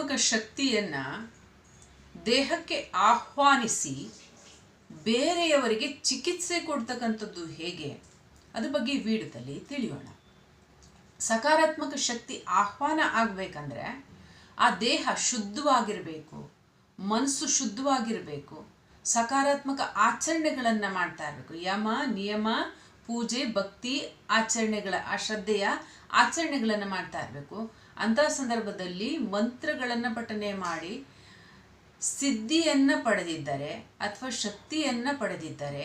ಸಕಾರಾತ್ಮಕ ಶಕ್ತಿಯನ್ನ ದೇಹಕ್ಕೆ ಆಹ್ವಾನಿಸಿ ಬೇರೆಯವರಿಗೆ ಚಿಕಿತ್ಸೆ ಕೊಡ್ತಕ್ಕಂಥದ್ದು ಹೇಗೆ? ಅದ್ರ ಬಗ್ಗೆ ವಿಡಿಯೋದಲ್ಲಿ ತಿಳಿಯೋಣ. ಸಕಾರಾತ್ಮಕ ಶಕ್ತಿ ಆಹ್ವಾನ ಆಗಬೇಕಂದ್ರೆ ಆ ದೇಹ ಶುದ್ಧವಾಗಿರಬೇಕು, ಮನಸ್ಸು ಶುದ್ಧವಾಗಿರಬೇಕು, ಸಕಾರಾತ್ಮಕ ಆಚರಣೆಗಳನ್ನು ಮಾಡ್ತಾ ಇರಬೇಕು. ಯಮ, ನಿಯಮ, ಪೂಜೆ, ಭಕ್ತಿ ಆಚರಣೆಗಳ, ಆ ಶ್ರದ್ಧೆಯ ಆಚರಣೆಗಳನ್ನು ಮಾಡ್ತಾ ಇರಬೇಕು. ಅಂತಹ ಸಂದರ್ಭದಲ್ಲಿ ಮಂತ್ರಗಳನ್ನು ಪಠನೆ ಮಾಡಿ, ಸಿದ್ಧಿಯನ್ನು ಪಡೆದಿದ್ದರೆ ಅಥವಾ ಶಕ್ತಿಯನ್ನು ಪಡೆದಿದ್ದರೆ,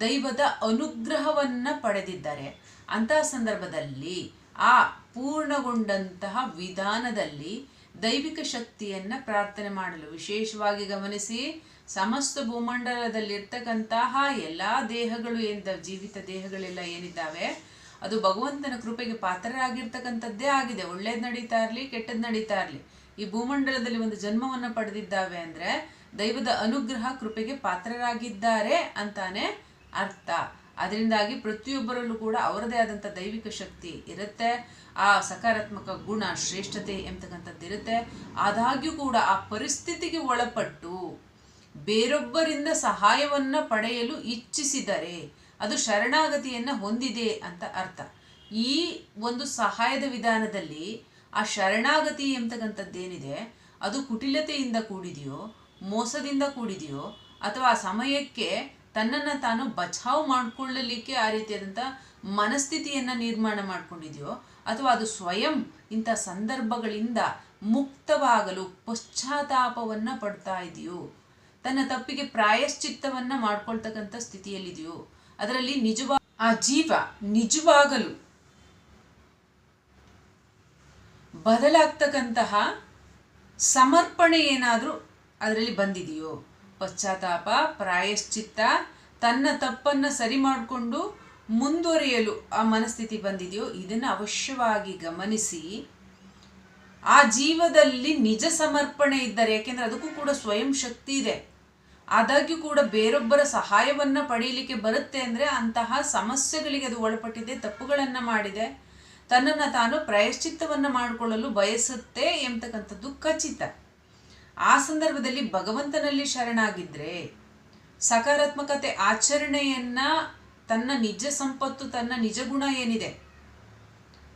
ದೈವದ ಅನುಗ್ರಹವನ್ನು ಪಡೆದಿದ್ದರೆ, ಅಂತಹ ಸಂದರ್ಭದಲ್ಲಿ ಆ ಪೂರ್ಣಗೊಂಡಂತಹ ವಿಧಾನದಲ್ಲಿ ದೈವಿಕ ಶಕ್ತಿಯನ್ನು ಪ್ರಾರ್ಥನೆ ಮಾಡಲು ವಿಶೇಷವಾಗಿ ಗಮನಿಸಿ, ಸಮಸ್ತ ಭೂಮಂಡಲದಲ್ಲಿರ್ತಕ್ಕಂತಹ ಎಲ್ಲ ದೇಹಗಳು ಏನಿದ್ದಾವೆ ಜೀವಿತ ದೇಹಗಳೆಲ್ಲ ಏನಿದ್ದಾವೆ ಅದು ಭಗವಂತನ ಕೃಪೆಗೆ ಪಾತ್ರರಾಗಿರ್ತಕ್ಕಂಥದ್ದೇ ಆಗಿದೆ. ಒಳ್ಳೇದು ನಡೀತಾ ಇರಲಿ ಕೆಟ್ಟದ್ದು ನಡೀತಾ ಇರಲಿ. ಈ ಭೂಮಂಡಲದಲ್ಲಿ ಒಂದು ಜನ್ಮವನ್ನು ಪಡೆದಿದ್ದಾವೆ ಅಂದರೆ ದೈವದ ಅನುಗ್ರಹ ಕೃಪೆಗೆ ಪಾತ್ರರಾಗಿದ್ದಾರೆ ಅಂತಾನೆ ಅರ್ಥ. ಅದರಿಂದಾಗಿ ಪ್ರತಿಯೊಬ್ಬರಲ್ಲೂ ಕೂಡ ಅವರದೇ ಆದಂಥ ದೈವಿಕ ಶಕ್ತಿ ಇರುತ್ತೆ. ಆ ಸಕಾರಾತ್ಮಕ ಗುಣ, ಶ್ರೇಷ್ಠತೆ ಎಂಬತಕ್ಕಂಥದ್ದು ಇರುತ್ತೆ. ಆದಾಗ್ಯೂ ಕೂಡ ಆ ಪರಿಸ್ಥಿತಿಗೆ ಒಳಪಟ್ಟು ಬೇರೊಬ್ಬರಿಂದ ಸಹಾಯವನ್ನ ಪಡೆಯಲು ಇಚ್ಛಿಸಿದರೆ ಅದು ಶರಣಾಗತಿಯನ್ನ ಹೊಂದಿದೆ ಅಂತ ಅರ್ಥ. ಈ ಒಂದು ಸಹಾಯದ ವಿಧಾನದಲ್ಲಿ ಆ ಶರಣಾಗತಿ ಎಂತಕ್ಕಂಥದ್ದೇನಿದೆ ಅದು ಕುಟಿಲತೆಯಿಂದ ಕೂಡಿದೆಯೋ, ಮೋಸದಿಂದ ಕೂಡಿದೆಯೋ, ಅಥವಾ ಆ ಸಮಯಕ್ಕೆ ತನ್ನನ್ನು ತಾನು ಬಚಾವ್ ಮಾಡಿಕೊಳ್ಳಲಿಕ್ಕೆ ಆ ರೀತಿಯಾದಂಥ ಮನಸ್ಥಿತಿಯನ್ನು ನಿರ್ಮಾಣ ಮಾಡ್ಕೊಂಡಿದೆಯೋ, ಅಥವಾ ಅದು ಸ್ವಯಂ ಇಂಥ ಸಂದರ್ಭಗಳಿಂದ ಮುಕ್ತವಾಗಲು ಪಶ್ಚಾತ್ತಾಪವನ್ನು ಪಡ್ತಾ ಇದೆಯೋ, ತನ್ನ ತಪ್ಪಿಗೆ ಪ್ರಾಯಶ್ಚಿತ್ತವನ್ನ ಮಾಡ್ಕೊಳ್ತಕ್ಕಂಥ ಸ್ಥಿತಿಯಲ್ಲಿದೆಯೋ ಅದರಲ್ಲಿ ನಿಜವಾ, ಆ ಜೀವ ನಿಜವಾಗಲು ಬದಲಾಗ್ತಕ್ಕಂತಹ ಸಮರ್ಪಣೆ ಏನಾದರೂ ಅದರಲ್ಲಿ ಬಂದಿದೆಯೋ. ಪಶ್ಚಾತ್ತಾಪ, ಪ್ರಾಯಶ್ಚಿತ್ತ, ತನ್ನ ತಪ್ಪನ್ನು ಸರಿ ಮಾಡಿಕೊಂಡು ಮುಂದುವರಿಯಲು ಆ ಮನಸ್ಥಿತಿ ಬಂದಿದೆಯೋ, ಇದನ್ನು ಅವಶ್ಯವಾಗಿ ಗಮನಿಸಿ, ಆ ಜೀವದಲ್ಲಿ ನಿಜ ಸಮರ್ಪಣೆ ಇದ್ದರೆ, ಯಾಕೆಂದರೆ ಅದಕ್ಕೂ ಕೂಡ ಸ್ವಯಂ ಶಕ್ತಿ ಇದೆ. ಆದಾಗ್ಯೂ ಕೂಡ ಬೇರೊಬ್ಬರ ಸಹಾಯವನ್ನ ಪಡೆಯಲಿಕ್ಕೆ ಬರುತ್ತೆ ಅಂದ್ರೆ ಅಂತಹ ಸಮಸ್ಯೆಗಳಿಗೆ ಅದು ಒಳಪಟ್ಟಿದೆ ತಪ್ಪುಗಳನ್ನು ಮಾಡಿದೆ. ತನ್ನನ್ನು ತಾನು ಪ್ರಾಯಶ್ಚಿತ್ತವನ್ನು ಮಾಡಿಕೊಳ್ಳಲು ಬಯಸುತ್ತೆ ಎಂಬತಕ್ಕಂಥದ್ದು ಖಚಿತ. ಆ ಸಂದರ್ಭದಲ್ಲಿ ಭಗವಂತನಲ್ಲಿ ಶರಣಾಗಿದ್ರೆ ಸಕಾರಾತ್ಮಕತೆ ಆಚರಣೆಯನ್ನ ತನ್ನ ನಿಜ ಸಂಪತ್ತು, ತನ್ನ ನಿಜ ಗುಣ ಏನಿದೆ?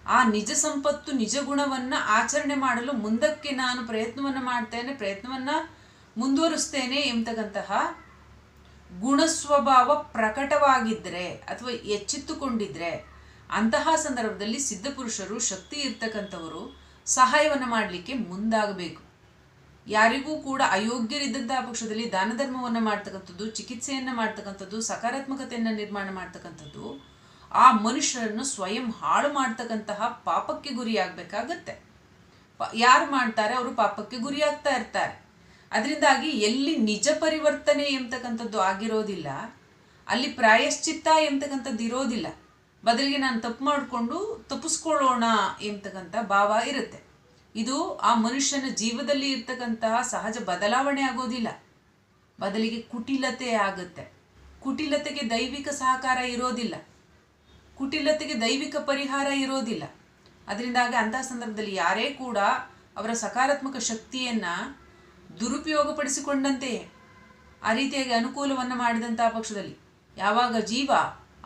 ಆ ನಿಜ ಸಂಪತ್ತು, ನಿಜ ಗುಣವನ್ನ ಆಚರಣೆ ಮಾಡಲು ಮುಂದಕ್ಕೆ ನಾನು ಪ್ರಯತ್ನವನ್ನ ಮಾಡ್ತೇನೆ, ಪ್ರಯತ್ನವನ್ನ ಮುಂದುವರಿಸ್ತೇನೆ ಎಂಬತಕ್ಕಂತಹ ಗುಣಸ್ವಭಾವ ಪ್ರಕಟವಾಗಿದ್ದರೆ ಅಥವಾ ಎಚ್ಚೆತ್ತುಕೊಂಡಿದ್ರೆ ಅಂತಹ ಸಂದರ್ಭದಲ್ಲಿ ಸಿದ್ಧಪುರುಷರು ಶಕ್ತಿ ಇರ್ತಕ್ಕಂಥವರು ಸಹಾಯವನ್ನು ಮಾಡಲಿಕ್ಕೆ ಮುಂದಾಗಬೇಕು. ಯಾರಿಗೂ ಕೂಡ ಅಯೋಗ್ಯರಿದ್ದಂತಹ ಪಕ್ಷದಲ್ಲಿ ದಾನ ಧರ್ಮವನ್ನು ಮಾಡ್ತಕ್ಕಂಥದ್ದು, ಚಿಕಿತ್ಸೆಯನ್ನು ಮಾಡ್ತಕ್ಕಂಥದ್ದು, ಸಕಾರಾತ್ಮಕತೆಯನ್ನು ನಿರ್ಮಾಣ ಮಾಡ್ತಕ್ಕಂಥದ್ದು, ಆ ಮನುಷ್ಯರನ್ನು ಸ್ವಯಂ ಹಾಳು ಮಾಡ್ತಕ್ಕಂತಹ ಪಾಪಕ್ಕೆ ಗುರಿಯಾಗಬೇಕಾಗತ್ತೆ. ಯಾರು ಮಾಡ್ತಾರೆ? ಅವರು ಪಾಪಕ್ಕೆ ಗುರಿಯಾಗ್ತಾ ಇರ್ತಾರೆ. ಅದರಿಂದಾಗಿ ಎಲ್ಲಿ ನಿಜ ಪರಿವರ್ತನೆ ಎಂತಕ್ಕಂಥದ್ದು ಆಗಿರೋದಿಲ್ಲ, ಅಲ್ಲಿ ಪ್ರಾಯಶ್ಚಿತ್ತ ಎಂತಕ್ಕಂಥದ್ದು ಇರೋದಿಲ್ಲ. ಬದಲಿಗೆ ನಾನು ತಪ್ಪು ಮಾಡಿಕೊಂಡು ತಪ್ಪಿಸ್ಕೊಳ್ಳೋಣ ಎಂತಕ್ಕಂಥ ಭಾವ ಇರುತ್ತೆ. ಇದು ಆ ಮನುಷ್ಯನ ಜೀವದಲ್ಲಿ ಇರ್ತಕ್ಕಂತಹ ಸಹಜ ಬದಲಾವಣೆ ಆಗೋದಿಲ್ಲ. ಬದಲಿಗೆ ಕುಟಿಲತೆ ಆಗುತ್ತೆ. ಕುಟಿಲತೆಗೆ ದೈವಿಕ ಸಹಕಾರ ಇರೋದಿಲ್ಲ. ಕುಟಿಲತೆಗೆ ದೈವಿಕ ಪರಿಹಾರ ಇರೋದಿಲ್ಲ. ಅದರಿಂದಾಗಿ ಅಂತಹ ಸಂದರ್ಭದಲ್ಲಿ ಯಾರೇ ಕೂಡ ಅವರ ಸಕಾರಾತ್ಮಕ ಶಕ್ತಿಯನ್ನ ದುರುಪಯೋಗಪಡಿಸಿಕೊಂಡಂತೆಯೇ ಆ ರೀತಿಯಾಗಿ ಅನುಕೂಲವನ್ನು ಮಾಡಿದಂತಹ ಪಕ್ಷದಲ್ಲಿ. ಯಾವಾಗ ಜೀವ